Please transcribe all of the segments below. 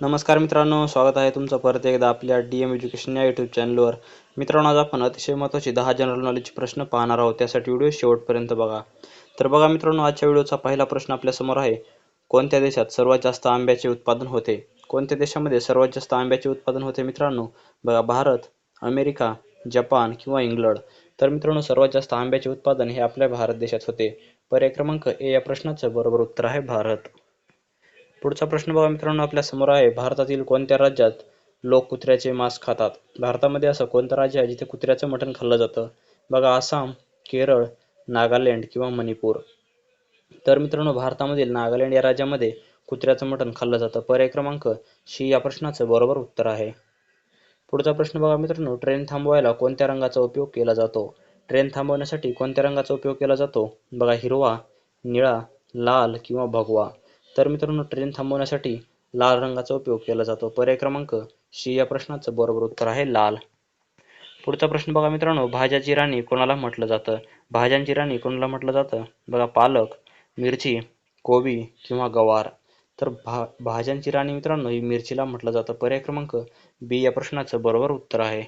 नमस्कार मित्रांनो स्वागत आहे तुमचं परत एकदा आपल्या डी एम एज्युकेशन या यूट्यूब चॅनलवर मित्रांनो आज आपण अतिशय महत्त्वाचे दहा जनरल नॉलेजचे प्रश्न पाहणार आहोत. त्यासाठी व्हिडिओ शेवटपर्यंत बघा. तर बघा मित्रांनो आजच्या व्हिडिओचा पहिला प्रश्न आपल्यासमोर आहे. कोणत्या देशात सर्वात जास्त आंब्याचे उत्पादन होते? कोणत्या देशामध्ये सर्वात जास्त आंब्याचे उत्पादन होते मित्रांनो? बघा भारत अमेरिका जपान किंवा इंग्लंड. तर मित्रांनो सर्वात जास्त आंब्याचे उत्पादन हे आपल्या भारत देशात होते. पर्याय क्रमांक ए या प्रश्नाचं बरोबर उत्तर आहे भारत. पुढचा प्रश्न बघा मित्रांनो आपल्यासमोर आहे. भारतातील कोणत्या राज्यात लोक कुत्र्याचे मांस खातात? भारतामध्ये असं कोणतं राज्य आहे जिथे कुत्र्याचं मटण खाल्लं जातं? बघा आसाम केरळ नागालँड किंवा मणिपूर. तर मित्रांनो भारतामधील नागालँड या राज्यामध्ये कुत्र्याचं मटण खाल्लं जातं. पर्याय क्रमांक शी या प्रश्नाचं बरोबर उत्तर आहे. पुढचा प्रश्न बघा मित्रांनो ट्रेन थांबवायला कोणत्या रंगाचा उपयोग केला जातो? ट्रेन थांबवण्यासाठी कोणत्या रंगाचा उपयोग केला जातो? बघा हिरवा निळा लाल किंवा भगवा. तर मित्रांनो ट्रेन थांबवण्यासाठी लाल रंगाचा उपयोग केला जातो. पर्याय क्रमांक शी या प्रश्नाचं बरोबर उत्तर आहे लाल. पुढचा प्रश्न बघा मित्रांनो भाज्याची राणी कोणाला म्हटलं जातं? भाज्यांची राणी कोणाला म्हटलं जातं? बघा पालक मिरची कोबी किंवा गवार. तर भा भाज्यांची राणी मित्रांनो ही मिरचीला म्हटलं जातं. पर्याय क्रमांक बी या प्रश्नाचं बरोबर उत्तर आहे.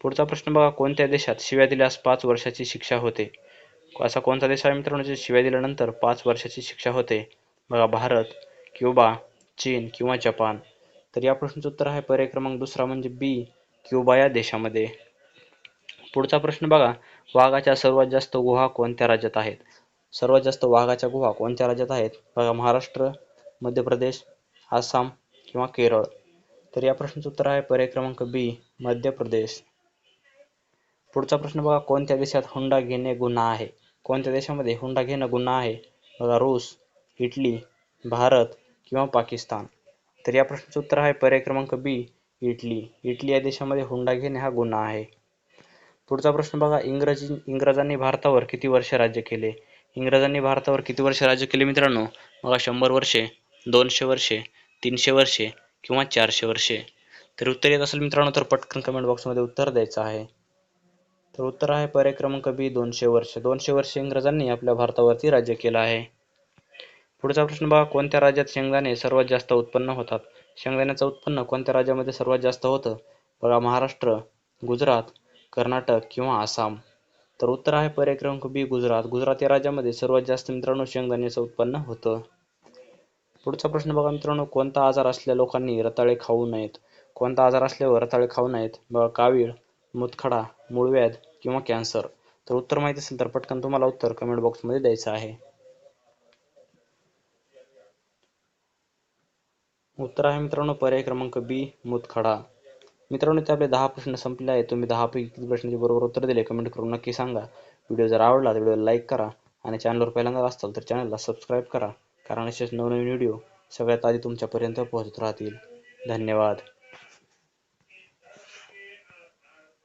पुढचा प्रश्न बघा कोणत्या देशात शिव्या दिल्यास पाच वर्षाची शिक्षा होते? असा कोणता देश आहे मित्रांनो जे शिव्या दिल्यानंतर पाच वर्षाची शिक्षा होते? बघा भारत क्युबा चीन किंवा जपान. तर या प्रश्नाचं उत्तर आहे पर्याय क्रमांक दुसरा म्हणजे बी क्युबा या देशामध्ये. पुढचा प्रश्न बघा वाघाच्या सर्वात जास्त गुहा कोणत्या राज्यात आहेत? सर्वात जास्त वाघाच्या गुहा कोणत्या राज्यात आहेत? बघा महाराष्ट्र मध्य प्रदेश आसाम किंवा केरळ. तर या प्रश्नाचं उत्तर आहे पर्याय क्रमांक बी मध्य प्रदेश. पुढचा प्रश्न बघा कोणत्या देशात हुंडा घेणे गुन्हा आहे? कोणत्या देशामध्ये हुंडा घेणं गुन्हा आहे? बघा रूस इटली भारत किंवा पाकिस्तान. तर या प्रश्नाचं उत्तर आहे पर्याय क्रमांक बी इटली. इटली या देशामध्ये हुंडा घेणे हा गुन्हा आहे. पुढचा प्रश्न बघा इंग्रजी इंग्रजांनी भारतावर किती वर्ष राज्य केले? इंग्रजांनी भारतावर किती वर्ष राज्य केले मित्रांनो? बघा शंभर वर्षे दोनशे वर्षे तीनशे वर्षे किंवा चारशे वर्षे. तर उत्तर येत असेल मित्रांनो तर पटकन कमेंट बॉक्समध्ये उत्तर द्यायचं आहे. तर उत्तर आहे पर्याय क्रमांक बी दोनशे वर्ष. दोनशे वर्ष इंग्रजांनी आपल्या भारतावरती राज्य केलं आहे. पुढचा प्रश्न बघा कोणत्या राज्यात शेंगदाणे सर्वात जास्त उत्पन्न होतात? शेंगदाण्याचं उत्पन्न कोणत्या राज्यामध्ये सर्वात जास्त होतं? बघा महाराष्ट्र गुजरात कर्नाटक किंवा आसाम. तर उत्तर आहे पर्याय क्रमांक बी गुजरात. गुजरात या राज्यामध्ये सर्वात जास्त मित्रांनो शेंगदाण्याचं उत्पन्न होतं. पुढचा प्रश्न बघा मित्रांनो कोणता आजार असलेल्या लोकांनी रताळे खाऊ नयेत? कोणता आजार असल्यावर रताळे खाऊ नयेत? बघा कावीळ मुतखडा मूळव्याध किंवा कॅन्सर. तर उत्तर माहिती असेल तर पटकन तुम्हाला उत्तर कमेंट बॉक्समध्ये द्यायचं आहे. उत्तर आहे मित्रांनो पर्याय क्रमांक बी मुतखडा. मित्रांनो ते आपले दहा प्रश्न संपले आहेत. तुम्ही दहापैकी किती प्रश्नाचे बरोबर उत्तर दिले कमेंट करून नक्की सांगा. व्हिडिओ जर आवडला तर व्हिडिओला लाईक करा आणि चॅनलवर पहिल्यांदा असताल तर चॅनलला सबस्क्राईब करा कारण असेच नवनवीन व्हिडिओ सगळ्यात आधी तुमच्यापर्यंत पोहोचत राहतील. धन्यवाद.